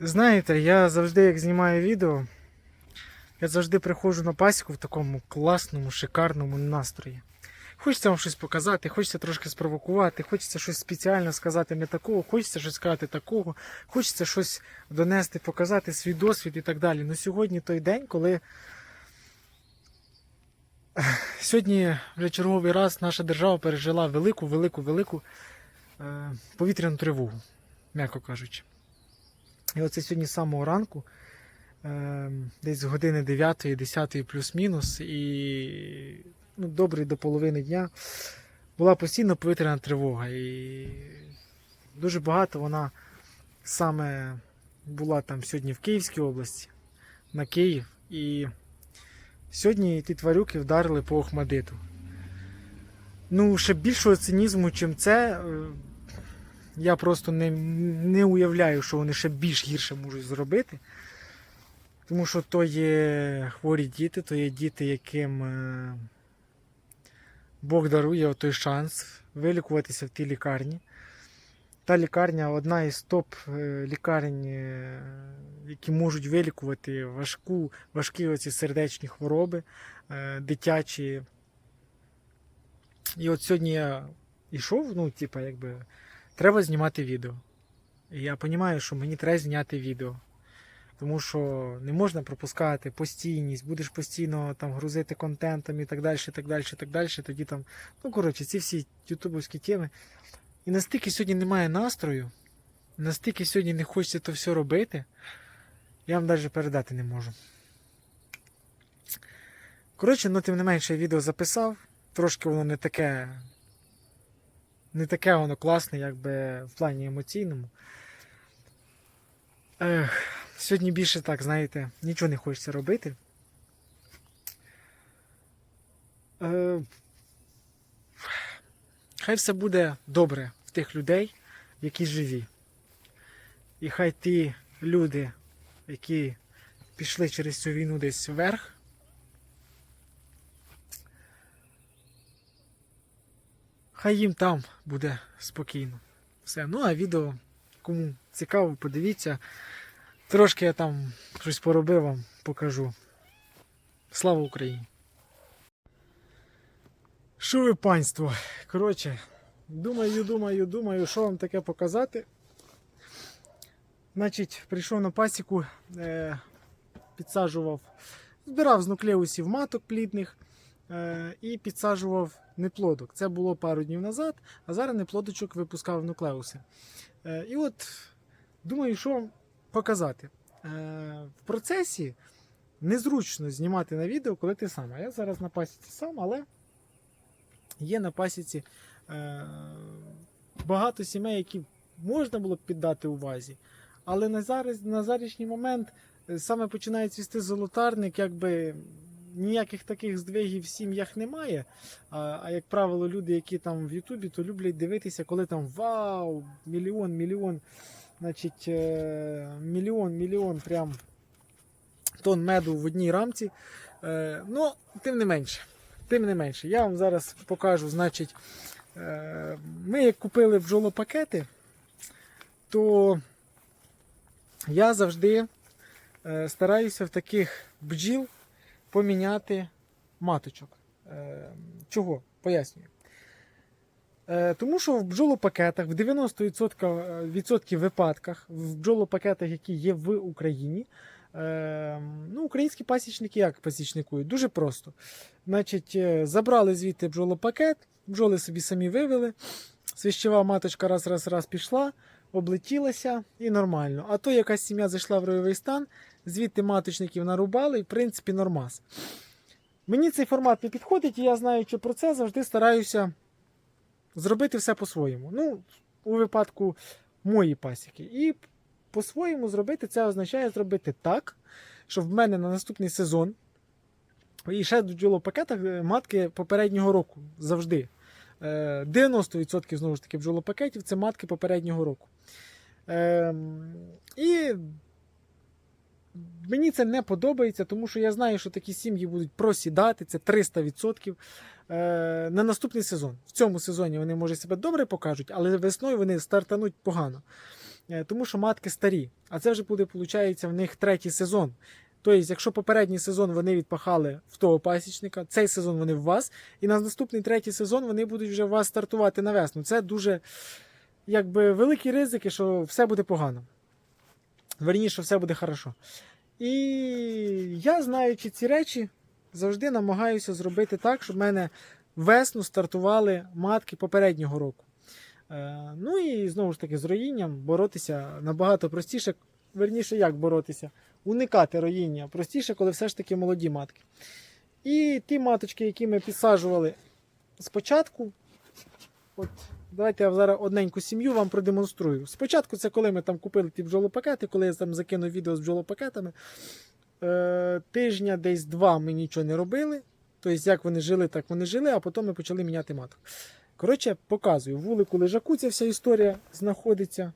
Знаєте, я завжди, як знімаю відео, я завжди приходжу на пасіку в такому класному, шикарному настрої. Хочеться вам щось показати, хочеться трошки спровокувати, хочеться щось спеціально сказати не такого, хочеться щось сказати такого, хочеться щось донести, показати свій досвід і так далі. Ну сьогодні той день, коли сьогодні вже черговий раз наша держава пережила велику, велику, велику е, повітряну тривогу, м'яко кажучи. І оце сьогодні з самого ранку, е, десь з години 9-10 плюс-мінус, і ну, добрий до половини дня була постійно повітряна тривога. І дуже багато вона саме була там сьогодні в Київській області, на Київ. І сьогодні ті тварюки вдарили по Охмадиту. Ну, ще більшого цинізму, чим це. Я просто не, не уявляю, що вони ще більш гірше можуть зробити. Тому що то є хворі діти, то є діти, яким е, Бог дарує той шанс вилікуватися в тій лікарні. Та лікарня одна із топ е, е, які можуть вилікувати важку, важкі оці сердечні хвороби, дитячі. І от сьогодні я йшов, ну, типа, якби треба знімати відео. І я розумію, що мені треба зняти відео. Тому що не можна пропускати постійність, будеш постійно там грузити контентом і так далі, і так далі, і так далі. Тоді там, ну коротше, ці всі ютубовські теми. І настільки сьогодні немає настрою, настільки сьогодні не хочеться то все робити, я вам навіть передати не можу. Коротше, ну тим не менше я відео записав. Трошки воно не таке не таке воно класне, якби в плані емоційному. Ех, сьогодні більше так, знаєте, нічого не хочеться робити. Е, хай все буде добре в тих людей, які живі. І хай ті люди, які пішли через цю війну десь вверх, Хай їм там буде спокійно. Все. Ну а відео, кому цікаво, подивіться. Трошки я там щось поробив вам, покажу. Слава Україні! Що ви панство? Коротше, думаю, думаю, думаю, що вам таке показати. Значить, прийшов на пасіку, е, підсаджував, збирав з нуклеусів маток плідних і підсаджував неплодок. Це було пару днів назад, а зараз неплодочок випускав нуклеуси. Е, і от думаю, що показати. Е, в процесі незручно знімати на відео, коли ти сам. А я зараз на пасіці сам, але є на пасіці е, багато сімей, які можна було б піддати увазі. Але на зараз, на зарішній момент е, саме починає цвісти золотарник, якби ніяких таких здвигів в сім'ях немає. А, а як правило, люди, які там в Ютубі, то люблять дивитися, коли там вау, мільйон, мільйон, значить, е, мільйон, мільйон прям тонн меду в одній рамці. Е, ну, тим не менше. Тим не менше, я вам зараз покажу, значить, е, ми як купили бджолопакети, то я завжди е, стараюся в таких бджіл поміняти маточок. Е, чого? Пояснюю. Е, тому що в бджолопакетах в 90% випадках, в бджолопакетах, які є в Україні, е, ну, українські пасічники як пасічникують? Дуже просто. Значить, е, забрали звідти бджолопакет, бджоли собі самі вивели, свищева маточка раз, раз, раз пішла, облетілася і нормально. А то якась сім'я зайшла в ройовий стан, звідти маточників нарубали, і в принципі нормас. Мені цей формат не підходить, і я знаючи про це, завжди стараюся зробити все по-своєму. Ну, у випадку моєї пасіки. І по-своєму зробити це означає зробити так, щоб в мене на наступний сезон. І ще в бджолопакетах е, матки попереднього року завжди. Е, 90% знову ж таки бджолопакетів це матки попереднього року. Ем, І мені це не подобається, тому що я знаю, що такі сім'ї будуть просідати, це 300% е, на наступний сезон. В цьому сезоні вони може себе добре покажуть, але весною вони стартануть погано. Е, Тому що матки старі. А це вже буде, виходить, в них третій сезон. Тобто, якщо попередній сезон вони відпахали в того пасічника, цей сезон вони в вас, і на наступний третій сезон вони будуть вже у вас стартувати на весну. Це дуже якби, великі ризики, що все буде погано. Верніше, все буде хорошо. І я, знаючи ці речі, завжди намагаюся зробити так, щоб в мене весну стартували матки попереднього року. Е, ну і знову ж таки з роїнням боротися набагато простіше. Верніше, як боротися? Уникати роїння. Простіше, коли все ж таки молоді матки. І ті маточки, які ми підсаджували спочатку, от давайте я зараз одненьку сім'ю вам продемонструю. Спочатку це коли ми там купили ті бджолопакети, коли я там закинув відео з бджолопакетами. Е, тижня десь два ми нічого не робили. Тобто, як вони жили, так вони жили, а потім ми почали міняти маток. Коротше, показую. Вулику лежаку ця вся історія знаходиться.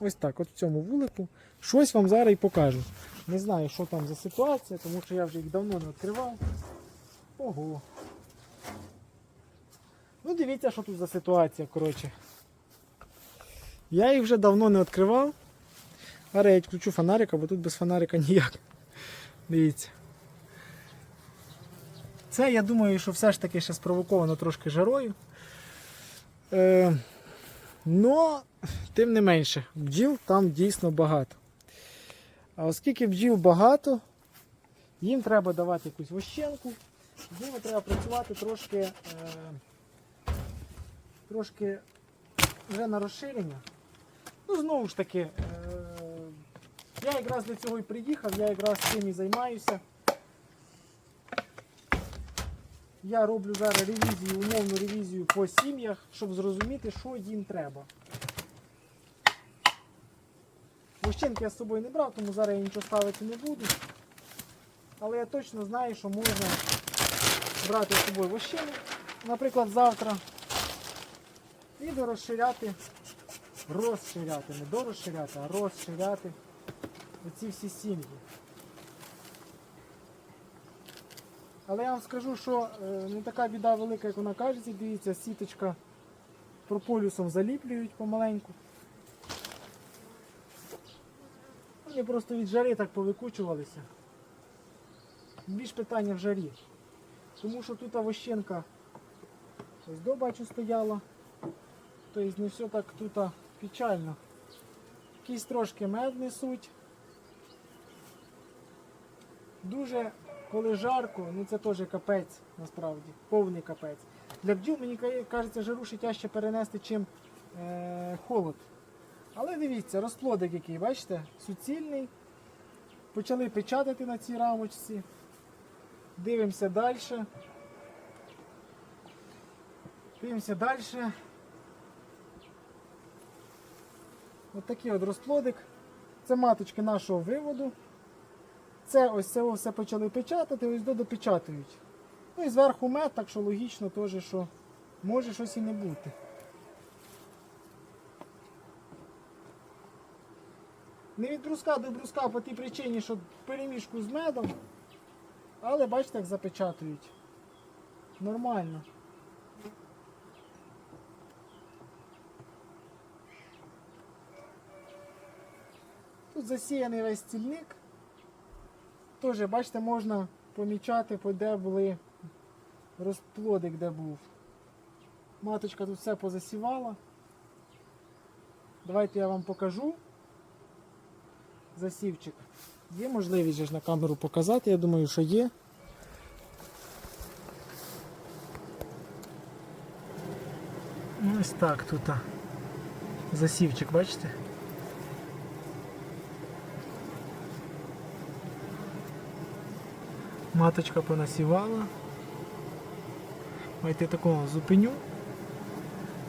Ось так, от в цьому вулику. Щось вам зараз і покажу. Не знаю, що там за ситуація, тому що я вже їх давно не відкривав. Ого. Ну, дивіться, що тут за ситуація, коротше. Я їх вже давно не відкривав. Зараз я відключу фонарика, бо тут без фонарика ніяк. Дивіться. Це, я думаю, що все ж таки ще спровоковано трошки жарою. Е, но, тим не менше, бджіл там дійсно багато. А оскільки бджіл багато, їм треба давати якусь вощенку, з ними треба працювати трошки, е, трошки вже на розширення. Ну, знову ж таки, е, я якраз для цього і приїхав, я якраз цим і займаюся. Я роблю зараз ревізію, умовну ревізію по сім'ях, щоб зрозуміти, що їм треба. Вощинки я з собою не брав, тому зараз я нічого ставити не буду. Але я точно знаю, що можна брати з собою вощини, наприклад, завтра. І дорозширяти, розширяти, не дорозширяти, а розширяти оці всі сім'ї. Але я вам скажу, що е, не така біда велика, як вона кажеться. Дивіться, сіточка прополюсом заліплюють помаленьку. Вони просто від жари так повикучувалися. Більш питання в жарі. Тому що тут вощенка ось до бачу стояла. Тобто не все так тут печально. Якийсь трошки мед несуть. Дуже коли жарко, ну це теж капець насправді, повний капець. Для бджіл, мені кажеться, жару тяжче перенести, чим е, холод. Але дивіться, розплодик який, бачите, суцільний. Почали печатати на цій рамочці. Дивимося далі. Дивимося далі. Ось такий от розплодик. Це маточки нашого виводу. Це ось це все почали печатати, ось до допечатують. Ну і зверху мед, так що логічно теж, що може щось і не бути. Не від бруска до бруска по тій причині, що перемішку з медом, але бачите, як запечатують. Нормально. Тут засіяний весь стільник. Теж, бачите, можна помічати, де були розплодик, де був. Маточка тут все позасівала. Давайте я вам покажу засівчик. Є можливість ж на камеру показати, я думаю, що є. Ось так тут засівчик, бачите? Маточка понасівала. Давайте такого зупиню,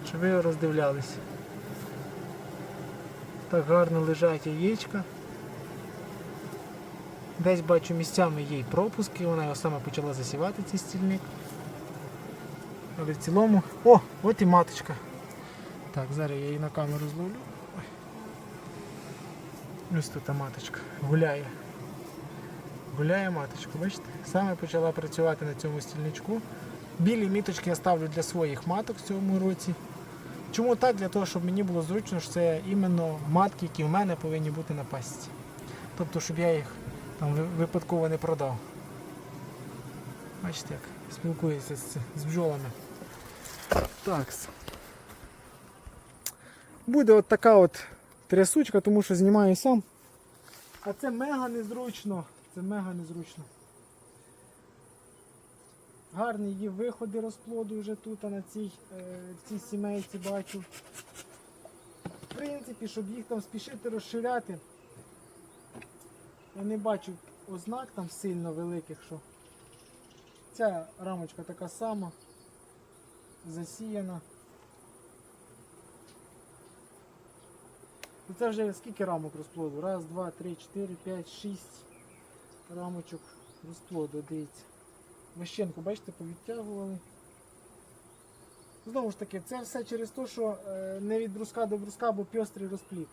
щоб ви роздивлялися. Так гарно лежать яєчка. Десь бачу місцями є пропуски, вона його саме почала засівати цей стільник. Але в цілому... О, от і маточка. Так, зараз я її на камеру зловлю. Ось тут маточка. Гуляє. Гуляє маточка, бачите? Саме почала працювати на цьому стільничку. Білі міточки я ставлю для своїх маток в цьому році. Чому так? Для того, щоб мені було зручно, що це іменно матки, які в мене повинні бути на пасіці. Тобто, щоб я їх там випадково не продав. Бачите, як спілкуюся з, з бджолами. Так. Буде от така от трясучка, тому що знімаю сам. А це мега незручно. Це мега незручно. Гарні є виходи розплоду вже тут, а на цій, е, в цій сімейці бачу. В принципі, щоб їх там спішити розширяти, я не бачу ознак там сильно великих, що ця рамочка така сама, засіяна. Це вже скільки рамок розплоду? Раз, два, три, чотири, п'ять, шість рамочок розплоду, дивіться. Вищенку, бачите, повідтягували. Знову ж таки, це все через те, що е, не від бруска до бруска, бо пьострий розпліт.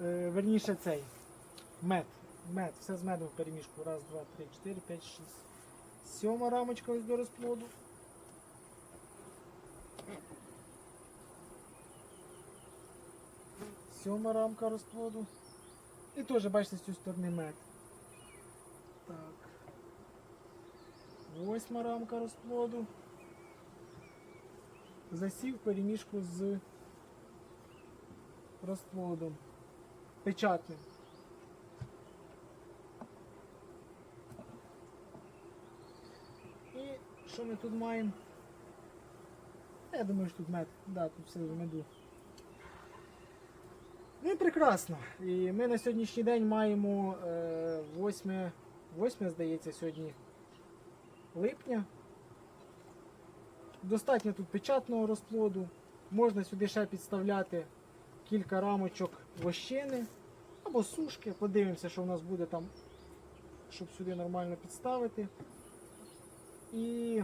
Е, верніше цей. Мед. Мед. Все з медом в перемішку. Раз, два, три, чотири, п'ять, шість. Сьома рамочка ось до розплоду. Сьома рамка розплоду. І теж, бачите, з цієї сторони мед. Так. Восьма рамка розплоду. Засів перемішку з розплодом. Печатним. І що ми тут маємо? Я думаю, що тут мед. Да, тут все в меду. Ну і прекрасно. І ми на сьогоднішній день маємо е, 8, 8, здається, сьогодні липня. Достатньо тут печатного розплоду. Можна сюди ще підставляти кілька рамочок вощини або сушки. Подивимося, що в нас буде там, щоб сюди нормально підставити. І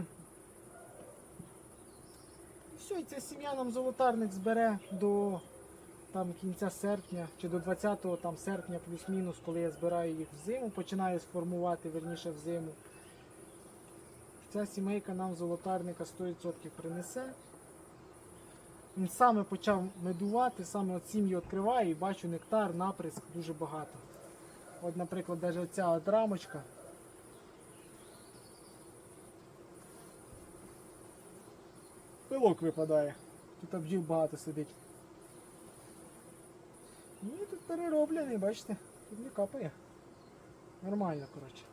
все, і ця сім'я нам золотарник збере до там, кінця серпня чи до 20 там, серпня плюс-мінус, коли я збираю їх в зиму, починаю сформувати верніше в зиму. Ця сімейка нам золотарника 100% принесе. Він саме почав медувати, саме от сім'ї відкриваю і бачу нектар, наприск дуже багато. От, наприклад, навіть оця от рамочка. Пилок випадає. Тут бджіл багато сидить. Ну і тут перероблений, бачите, тут не капає. Нормально, коротше.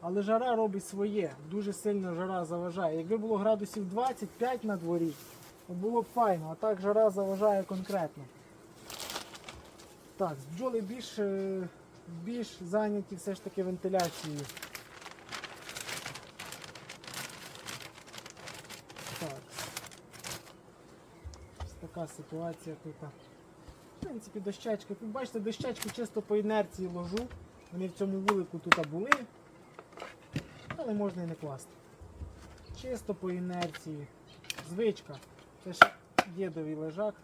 Але жара робить своє, дуже сильно жара заважає. Якби було градусів 25 на дворі, то було б файно, а так жара заважає конкретно. Так, бджоли більш, е, більш зайняті все ж таки вентиляцією. Так. Ось така ситуація тут. В принципі, дощечки. Тут бачите, дощечки чисто по інерції ложу. Вони в цьому вулику тут були. Але можна і не класти. Чисто по інерції. Звичка. Це ж дєдовий лежак.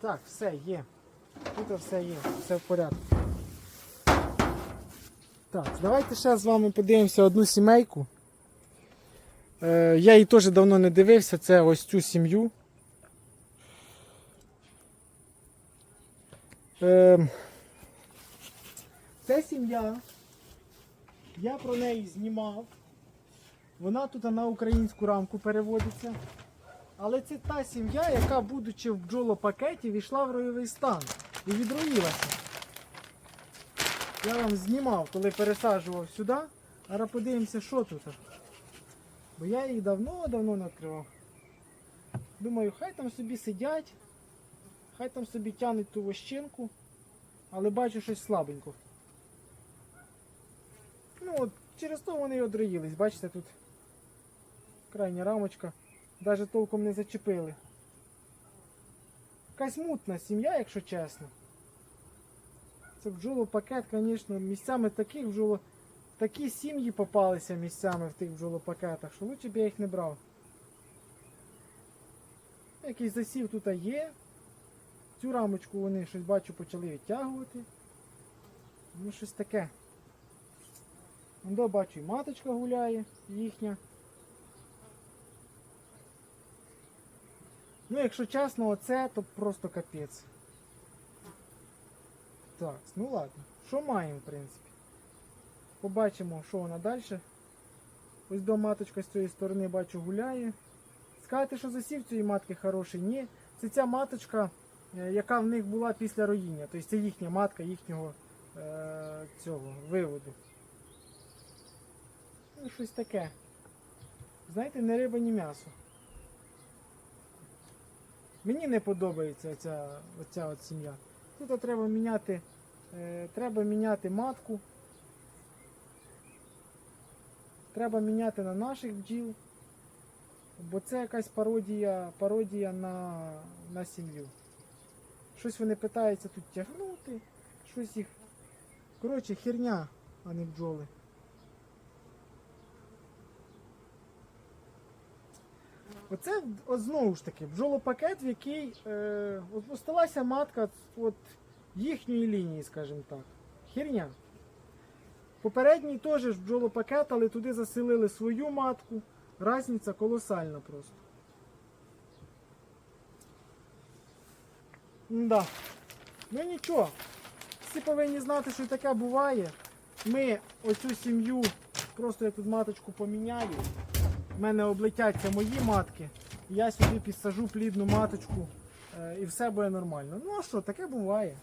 Так, все є. Тут все є, все в порядку. Так, давайте ще з вами подивимося одну сімейку. Е, я її теж давно не дивився, це ось цю сім'ю. Е, це сім'я. Я про неї знімав. Вона тут на українську рамку переводиться. Але це та сім'я, яка, будучи в бджолопакеті, війшла в ройовий стан і відроїлася. Я вам знімав, коли пересаджував сюди. Зараз подивимося, що тут. Бо я їх давно-давно не відкривав. Думаю, хай там собі сидять, хай там собі тянуть ту вощинку, але бачу щось слабенько. Ну от через то вони і одроїлись. Бачите, тут крайня рамочка. Навіть толком не зачепили. Якась мутна сім'я, якщо чесно. Це бджолопакет, звісно, місцями таких бджоло... Такі сім'ї попалися місцями в тих бджолопакетах, що лучше б я їх не брав. Якийсь засів тут є. Цю рамочку вони щось бачу почали відтягувати. Ну щось таке. До бачу, і маточка гуляє, їхня. Ну, якщо чесно, оце, то просто капець. Так, ну ладно. Що маємо, в принципі? Побачимо, що вона далі. Ось до маточка з цієї сторони бачу гуляє. Сказати, що засів цієї матки хороший, ні. Це ця маточка, е, яка в них була після роїння. Тобто це їхня матка їхнього е, цього виводу. Ну, щось таке. Знаєте, не риба, ні м'ясо. Мені не подобається оця, оця от сім'я. Тут треба міняти, е, треба міняти матку. Треба міняти на наших бджіл. Бо це якась пародія, пародія на, на сім'ю. Щось вони питаються тут тягнути, щось їх. Коротше, херня, а не бджоли. Оце от знову ж таки бджолопакет, в який е, осталася матка от їхньої лінії, скажімо так. Херня. Попередній теж бджолопакет, але туди заселили свою матку. Разниця колосальна просто. Да. Ну нічого. Всі повинні знати, що таке буває. Ми оцю сім'ю, просто я тут маточку поміняю. У мене облетяться мої матки. Я сюди підсажу плідну маточку е, і все буде нормально. Ну а що, таке буває.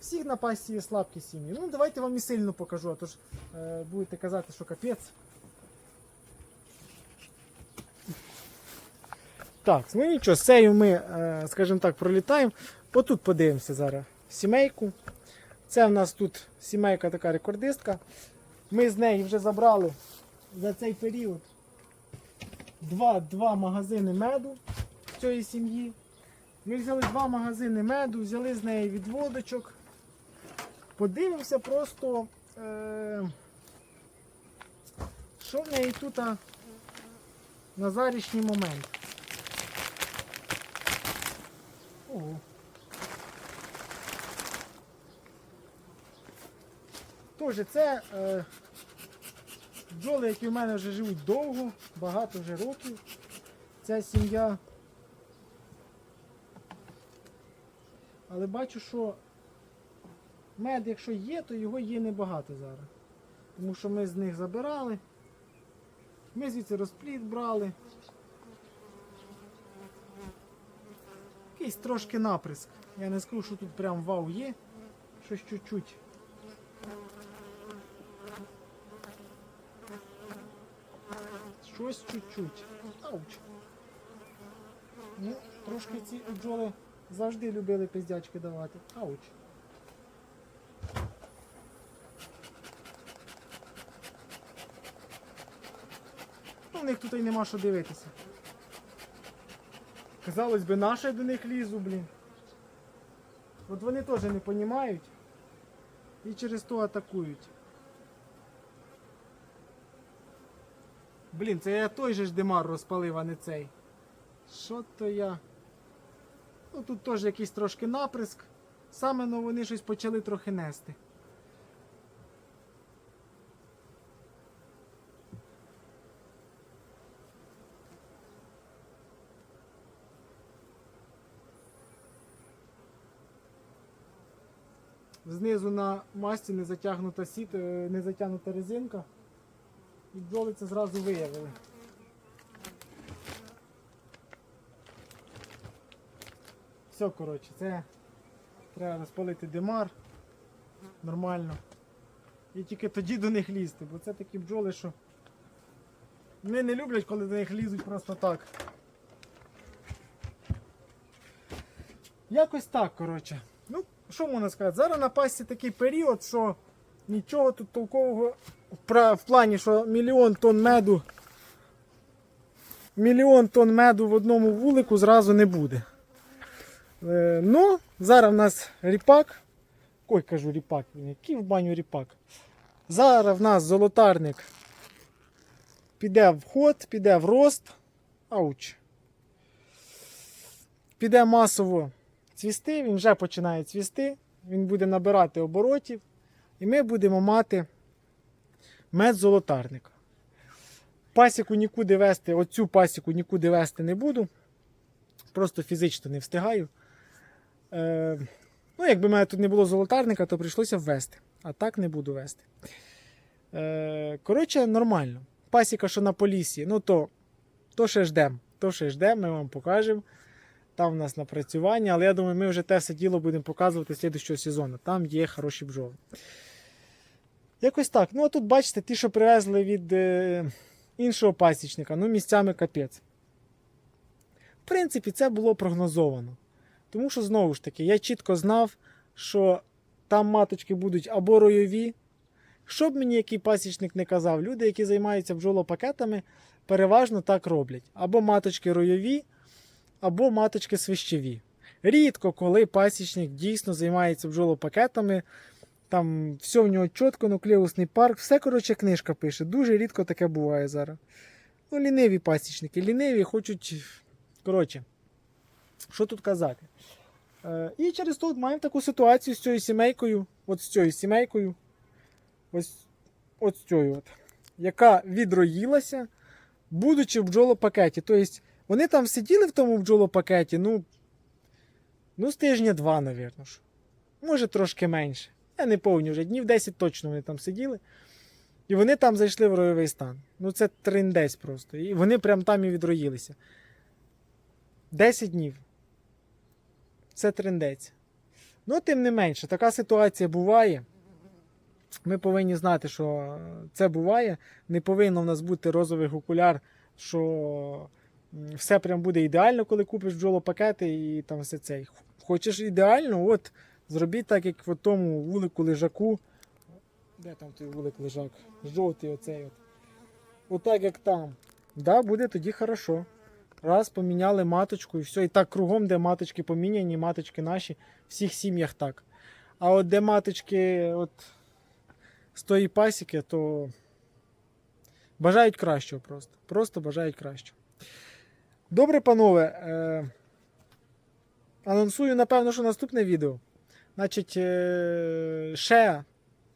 Всіх на пасі є слабкі сім'ї. Ну давайте вам і сильно покажу, а то ж е, будете казати, що капець. Так, ну нічого, з цією ми, е, скажімо так, пролітаємо. Отут подивимося зараз сімейку. Це в нас тут сімейка така рекордистка. Ми з неї вже забрали за цей період два, два магазини меду цієї сім'ї. Ми взяли два магазини меду, взяли з неї відводочок. Подивимося просто, е, що в неї тут на зарішній момент. Ого. Тож, це е, бджоли, які в мене вже живуть довго, багато вже років. Ця сім'я. Але бачу, що мед, якщо є, то його є небагато зараз. Тому що ми з них забирали. Ми звідси розпліт брали. Якийсь трошки наприск. Я не скажу, що тут прям вау є. Щось чуть-чуть. Щось чуть-чуть. Ауч. Ну, трошки ці бджоли завжди любили пиздячки давати. Ауч. В них тут і нема що дивитися. Казалось би, наше до них лізу, блін. От вони теж не розуміють і через то атакують. Блін, це я той же ж димар розпалив, а не цей. Що то я. Ну тут теж якийсь трошки наприск. Саме ну, вони щось почали трохи нести. Знизу на масті не затягнута сіт, е, не затягнута резинка. І бджоли це зразу виявили. Все, коротше, це треба розпалити димар нормально. І тільки тоді до них лізти, бо це такі бджоли, що вони не люблять, коли до них лізуть просто так. Якось так, коротше. Що можна сказати? Зараз на пасі такий період, що нічого тут толкового в плані, що мільйон тонн меду. Мільйон тонн меду в одному вулику зразу не буде. Е, ну, зараз в нас ріпак. Ой, кажу ріпак, який в баню ріпак. Зараз в нас золотарник піде в ход, піде в рост. Ауч. Піде масово цвісти, він вже починає цвісти, він буде набирати оборотів. І ми будемо мати мед золотарника. Пасіку нікуди вести, оцю пасіку нікуди вести не буду. Просто фізично не встигаю. Е, ну, якби в мене тут не було золотарника, то прийшлося ввести. А так не буду вести. Е, коротше, нормально. Пасіка, що на полісі, ну то, то ще ждем. То ще ждем, ми вам покажемо. Там в нас напрацювання, але я думаю, ми вже те все діло будемо показувати слідчого сезону. Там є хороші бджоли. Якось так. Ну, а тут бачите, ті, що привезли від е, іншого пасічника, ну, місцями капець. В принципі, це було прогнозовано. Тому що, знову ж таки, я чітко знав, що там маточки будуть або ройові. Що б мені який пасічник не казав, люди, які займаються бджолопакетами, переважно так роблять. Або маточки ройові, або маточки свищеві. Рідко, коли пасічник дійсно займається бджолопакетами, там все в нього чітко, нуклеусний парк, все, коротше, книжка пише. Дуже рідко таке буває зараз. Ну, ліниві пасічники, ліниві, хочуть. Коротше, що тут казати? Е, і через то от маємо таку ситуацію з цією сімейкою, от з цією сімейкою, ось, от цією, от, яка відроїлася, будучи в бджолопакеті. Тобто вони там сиділи в тому бджолопакеті, ну, ну з тижня два, навірно ж. Може трошки менше. Я не пам'ятаю вже, днів 10 точно вони там сиділи. І вони там зайшли в ройовий стан. Ну це триндець просто. І вони прям там і відроїлися. 10 днів. Це триндець. Ну, тим не менше, така ситуація буває. Ми повинні знати, що це буває. Не повинно в нас бути розових окуляр, що все прям буде ідеально, коли купиш бджолопакети і там все це. Хочеш ідеально, от зробіть так, як в тому вулику лежаку. Де там той вулик лежак? Жовтий оцей от. Отак як там. Да, буде тоді хорошо. Раз, поміняли маточку і все. І так кругом, де маточки поміняні, маточки наші, в всіх сім'ях так. А от де маточки от, з тої пасіки, то бажають кращого просто. Просто бажають кращого. Добре, панове. Е... Анонсую, напевно, що наступне відео. Значить, е... ще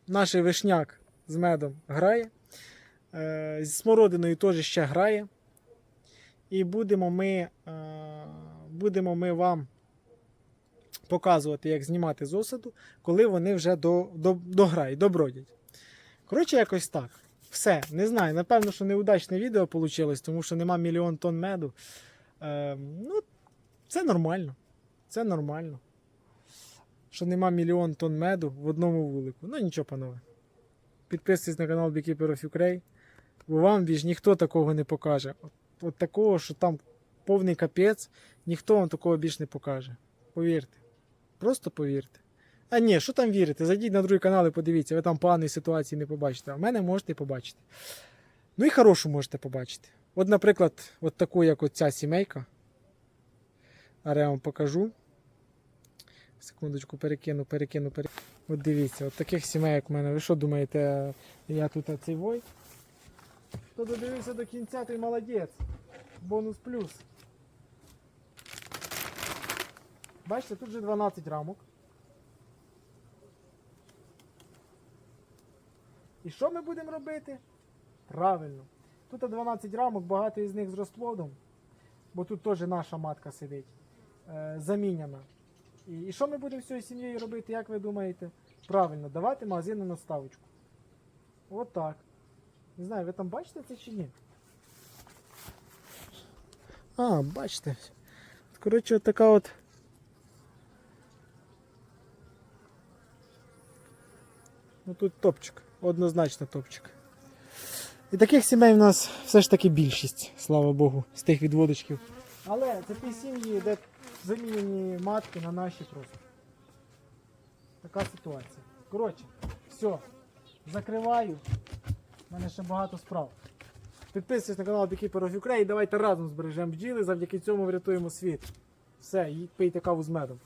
наш вишняк з медом грає. Е... З смородиною теж ще грає. І будемо ми, е, будемо ми вам показувати, як знімати з осаду, коли вони вже до, до, дограють, добродять. Коротше, якось так. Все, не знаю. Напевно, що неудачне відео вийшло, тому що нема мільйон тонн меду. Е, ну, це нормально. Це нормально. Що нема мільйон тонн меду в одному вулику. Ну нічого, панове. Підписуйтесь на канал Beekeeper of Ukraine, бо вам більш ніхто такого не покаже. От, от такого, що там повний капець, ніхто вам такого більш не покаже. Повірте. Просто повірте. А ні, що там вірити? Зайдіть на другий канал і подивіться, ви там поганої ситуації не побачите. А в мене можете побачити. Ну і хорошу можете побачити. От, наприклад, от таку, як оця сімейка. Зараз я вам покажу. Секундочку, перекину, перекину, перекину. От дивіться, от таких сімей, в мене. Ви що думаєте, я тут цей вой? Хто додивився до кінця, той молодець. Бонус плюс. Бачите, тут вже 12 рамок. І що ми будемо робити? Правильно. Тут 12 рамок, багато із них з розплодом, бо тут теж наша матка сидить, е, заміняна. І, і що ми будемо з цією сім'єю робити, як ви думаєте? Правильно, давати магазину наставочку. От так. Не знаю, ви там бачите це чи ні? А, бачите. Коротше, от така от. Ну тут топчик, однозначно топчик. І таких сімей в нас все ж таки більшість, слава Богу, з тих відводочків. Але це ті сім'ї, де замінені матки на наші просто. Така ситуація. Коротше, все. Закриваю. У мене ще багато справ. Підписуйтесь на канал Beekeeper of Ukraine. Давайте разом збережемо бджіли, завдяки цьому врятуємо світ. Все, пийте каву з медом.